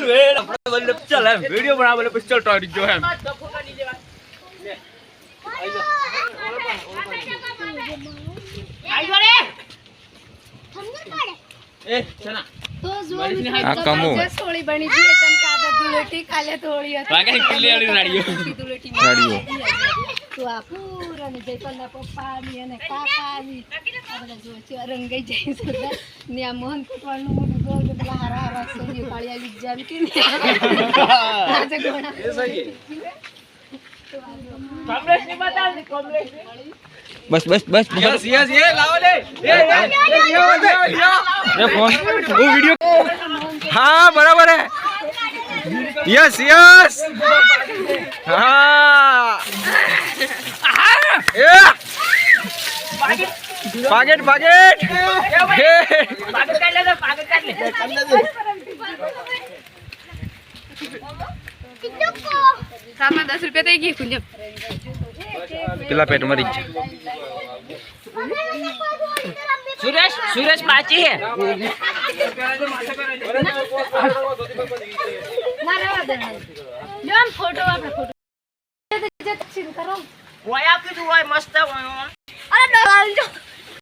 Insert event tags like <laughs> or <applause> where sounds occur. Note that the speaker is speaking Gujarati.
કઈ વેડ આપણે લેવાડે ચાલ એમ. વિડિયો બનાવે પછી ચાલ ટોરી જો એમ. આ કમો. સોળી બની बोल <laughs> है। बस बस बस। यस यस ये लाओ ले। ये ये फ़ोन। वो वीडियो हाँ बराबर है। Yes yes. हाँ। पाकेट पाकेट સાતમાં દસ રૂપિયા થઈ ગઈ કુંજમ પેલા પેટ મરી જ સુરેશ સુરેશ પાચી હે. ના રહેવા દે લ્યો આમ ફોટો આપણે ફોટો કરો કોઈ આપી હોય મસ્ત અરે ડોલ